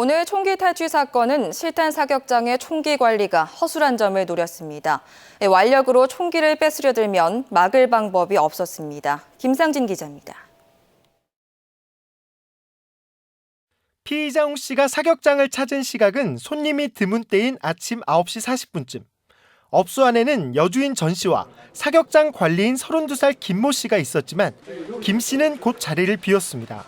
오늘 총기 탈취 사건은 실탄 사격장의 총기 관리가 허술한 점을 노렸습니다. 예, 완력으로 총기를 뺏으려 들면 막을 방법이 없었습니다. 김상진 기자입니다. 피의자 홍 씨가 사격장을 찾은 시각은 손님이 드문 때인 아침 9시 40분쯤. 업소 안에는 여주인 전 씨와 사격장 관리인 32살 김 모 씨가 있었지만 김 씨는 곧 자리를 비웠습니다.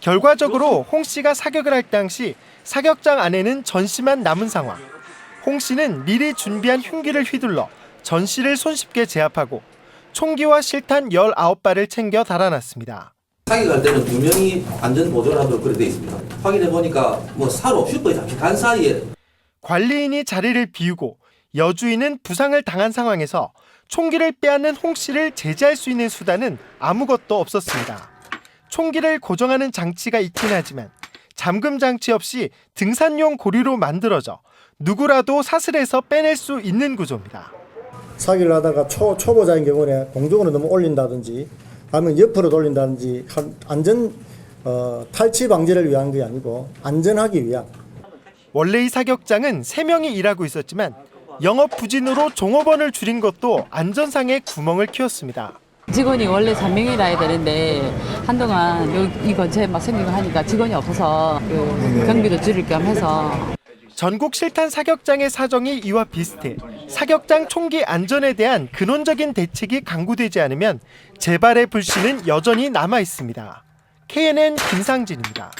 결과적으로 홍 씨가 사격을 할 당시 사격장 안에는 전 씨만 남은 상황. 홍 씨는 미리 준비한 흉기를 휘둘러 전 씨를 손쉽게 제압하고 총기와 실탄 19발을 챙겨 달아났습니다. 사격할 때는 두 명이 안전 보조를 하도록 그렇게 되어 있습니다. 확인해 보니까 뭐 사로 슈퍼에 잡힌 간 사이에 관리인이 자리를 비우고 여주인은 부상을 당한 상황에서 총기를 빼앗는 홍 씨를 제지할 수 있는 수단은 아무것도 없었습니다. 총기를 고정하는 장치가 있긴 하지만 잠금 장치 없이 등산용 고리로 만들어져 누구라도 사슬에서 빼낼 수 있는 구조입니다. 사기를 하다가 초, 초보자인 경우에 공중으로 너무 올린다든지 아니면 옆으로 돌린다든지 한- 안전 어, 탈취 방지를 위한 게 아니고 안전하기 위한 원래 이 사격장은 3명이 일하고 있었지만 영업 부진으로 종업원을 줄인 것도 안전상의 구멍을 키웠습니다. 직원이 원래 3명이라 해야 되는데 한동안 여기 이 근처에 막 생기고 하니까 직원이 없어서 그 경비도 줄일 겸 해서 전국 실탄 사격장의 사정이 이와 비슷해 사격장 총기 안전에 대한 근원적인 대책이 강구되지 않으면 재발의 불씨는 여전히 남아 있습니다. KNN 김상진입니다.